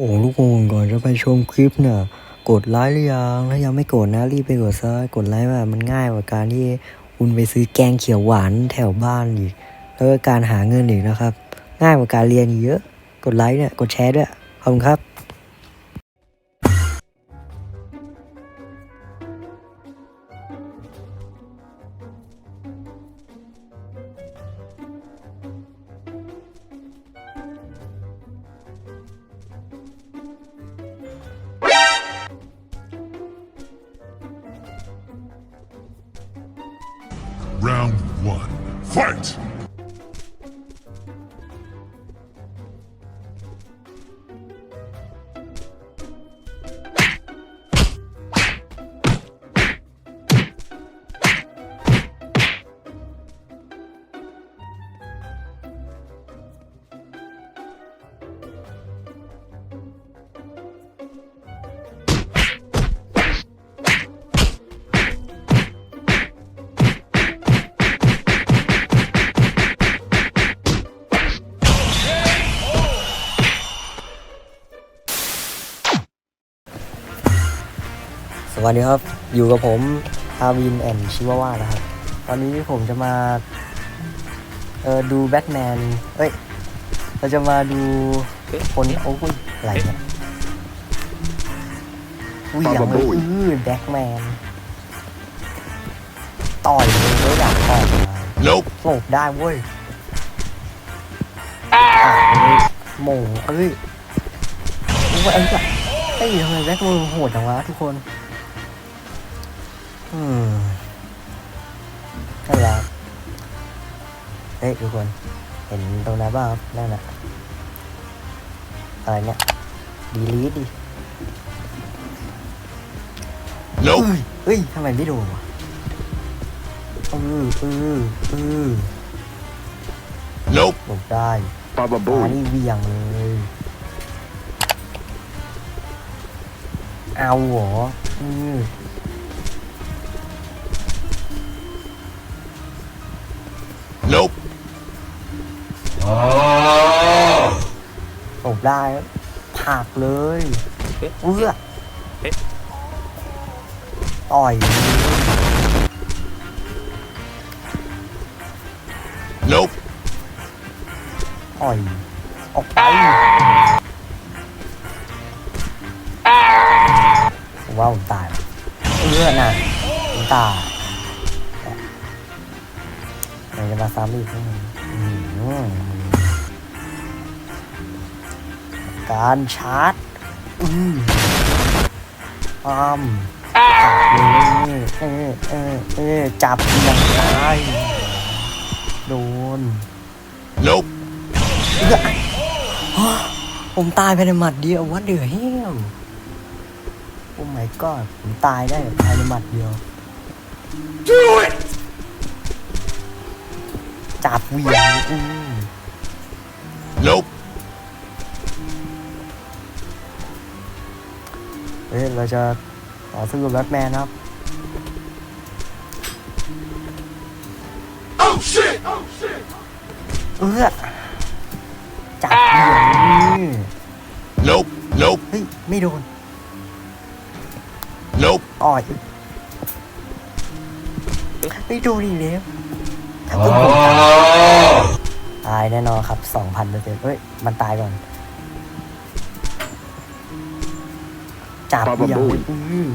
โอ้ลูกคนก่อนจะไปชมคลิปเนี่ยกดไลค์หรือยังถ้ายังไม่กดนะรีบไปกดซะกดไลค์แบบมันง่ายกว่าการที่คุณไปซื้อแกงเขียวหวานแถวบ้านอีก แล้วก็การหาเงินอีกนะครับ ง่ายกว่าการเรียนเยอะ กดไลค์เนี่ยกดแชร์ด้วยขอบคุณครับ Round one. Fight! วัสดีครับอยู่กับผมฮาวินแอนชิวาว่านะครับ ตอนนี้ผมจะมาเออดูแบทแมนเอ้ย เราจะมาดูคนโอ้ยอะไรเนี่ยอุ้ยอย่างเลยอื้อแบ็กแมนต่อยเลยไม่อยากต่อยมา Nope. โงกได้เว้ยอะโมงเอ้ยโอ้ยไอ้แบบไอ้ยทำไมแบ็กแมนโหดจังวะทุกคน อืมนั่นแหละเฮ้ยทุกคน เห็นตรงนั้นบ้างครับนั่นน่ะอะไรเนี่ยดีลีทดิ Nope. เอ้ยเอ้ยทำไมไม่โดนวะเออเออเออ Nope. หลบได้ Baba ตา Booey. นี่เวียงเลย เอาเหรออืม Nope. หลบได้ผักเลยเอื้อต่อย Nope. ต่อย ออกไปผมว่าผมตายว่ะเลือดน่ะผมตาย มันจะมาซ้ำอีกพวกมึงอื้อหือการชาร์จอืมอ้ามจับเลยเออเออเออจับยังตายโดน Nope. ผมตายภายในหมัดเดียววัดเดือเฮี้ยมโอ้ my god ผมตายได้ภายในหมัดเดียว Do it. จับเหวียงอืม Nope. เฮ้ยเราจะต่อสู้กับแบทแมนครับ Oh shit. Oh shit. เอื้อจับเหวียงอืม Nope. Nope. เฮ้ย ไม่โดน Nope. อ่อยไม่โดนอีกแล้ว ถ้าเป็นผมตายแน่นอนครับสองพันเปอร์เซ็นต์เฮ้ย มันตายก่อน จับเหวียงอืม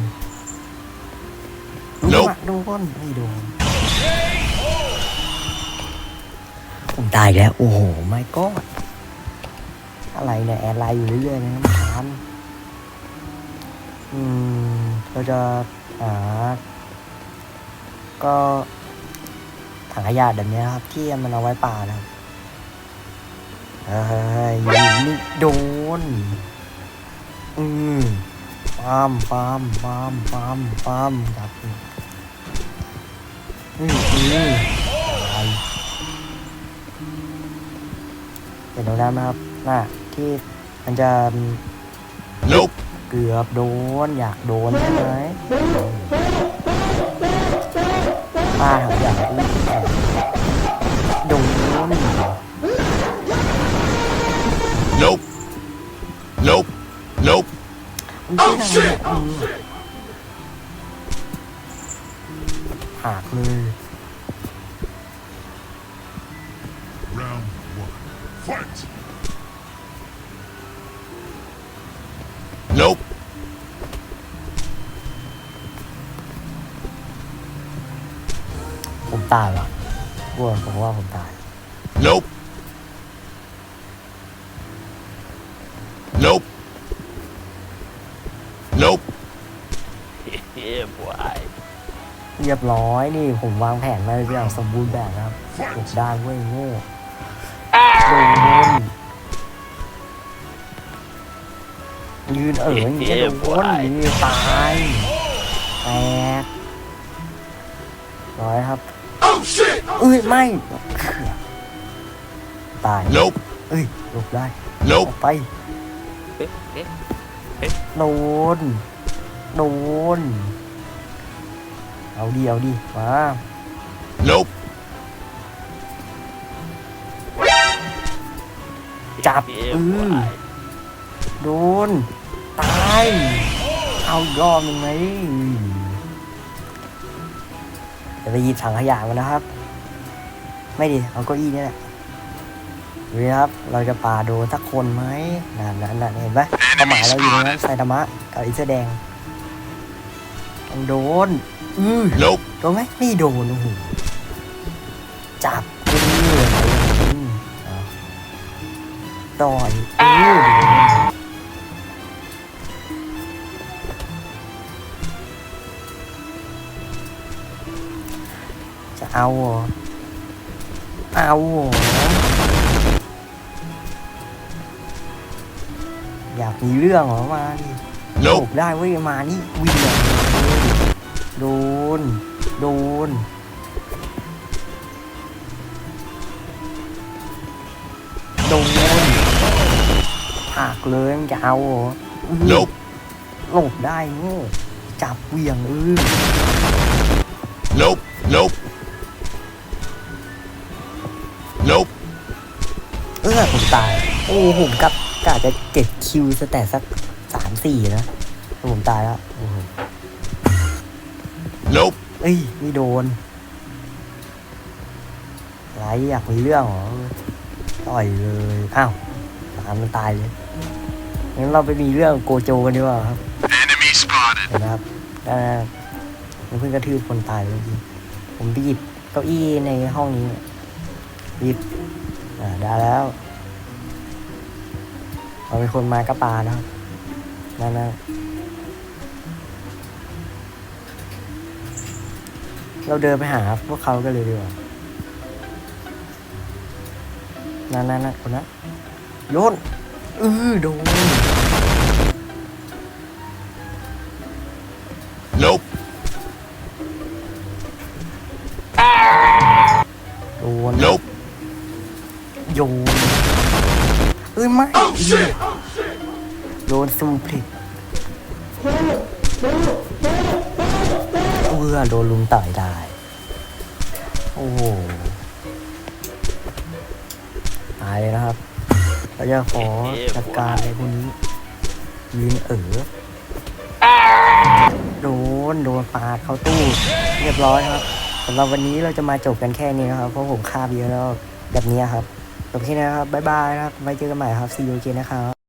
ดู Nope มาโดนไม่โดนผมตายอีกแล้ว โอ้โห ไม่ก็อะไรเนี่ย แอร์ไลน์อยู่เรื่อยๆนะมันทานอืมเราจะหาก็ ถังขยะแบบเนี้ยครับที่มันเอาไว้ป่านะครับเฮ้ยนี่โดน อืมปามปามปามปามปามดับอืมอืมอะไรเห็นตรงนั้นไหมครับน่ะที่มันจะ Nope. เกือบโดน อยากโดนใช่ไหม ป้าทำอย่างนี้แอบโดน Nope. Nope. Nope. มันไม่ทำอะไรอืมหักเลย Round one. Fight. Nope. ผม ตายวะกลัวผมว่าผมตาย Nope. Nope. Nope. yeah, boy. เรียบร้อยนี่ผมวางแผนมาอย่างสมบูรณ์แบบนะครับถูกด้านเว้ยโง่โดนยืนเอ๋ยอย่างเงี้ยโดนนี่ตายแตกร้อยครับ Oh shit. เอ้ยไม่ตาย Nope. เอ้ยหลบได้อ Nope. อกไปโดนโดนเอาดีเอาดีมา Nope. จับ Yeah, อือ boy. โดน ตาย เอาอีกรอบหนึ่งไหมจะไปหยิบถังขยะมานะครับ ไม่ดีเอาเก้าอี้นี่แหละดูนะครับเราจะปาโดนสักคนไหมนั่นนั่นนั่นเห็นปะเป้าหมายเราอยู่ตรงนั้นไซตามะกับไอีเสื้อแดงต้องโดน อือ Nope. โดนไหมไม่โดนโอ้โหจับเอออืมเอาต่อยเออจะเอาเหรอ เอาเหรออยากมีเรื่องเหรอมาดิโบ Nope. ได้เว้ยมานี่วิ่งเลยโดน โดนโดนหักเลยมันจะเอาเหรออื้อ Nope. หลบได้โง่จับเหวี่ยงเออ Nope. Nope. Nope. เออผมตาย โอ้ผมกับกะจะเก็บคิวสแต่สักสามสี่นะแต่ผมตายแล้วโอ้โห Nope. เอ้ยไม่โดนไรอยากมีเรื่องเหรอต่อยเลยอ้าวตามมันตายเลยงั้นเราไปมีเรื่องโกโจกันดีกว่าครับ Enemy spotted. เห็นไหมครับอ่ามันเพิ่งกระทืบคนตายเมื่อกี้ผมไปหยิบเก้าอี้ในห้องนี้ หยิบอ่าได้แล้วเราเป็นคนมากระปานะครับนั่นนะเราเดินไปหาพวกเขากันเลยดีกว่านั่นนั่นนั่นคนนั้นโยนอือโดน Nope. โดน Nope. โยนเอ้ยไม่โดนซูพลิกเอื้อโดนลุงต่อยได้ โอ้โหตายเลยนะครับเราจะขอจัดการในพวกนี้ยืนเอ๋อโดนโดนปาดเข้าตู้เรียบร้อยครับสำหรับวันนี้เราจะมาจบกันแค่นี้นะครับ เพราะผมคาบเยอะแล้วแบบนี้ครับ จบแค่นี้นะครับ บ๊ายบายนะครับ ไว้เจอกันใหม่ครับซีอูเกนะครับ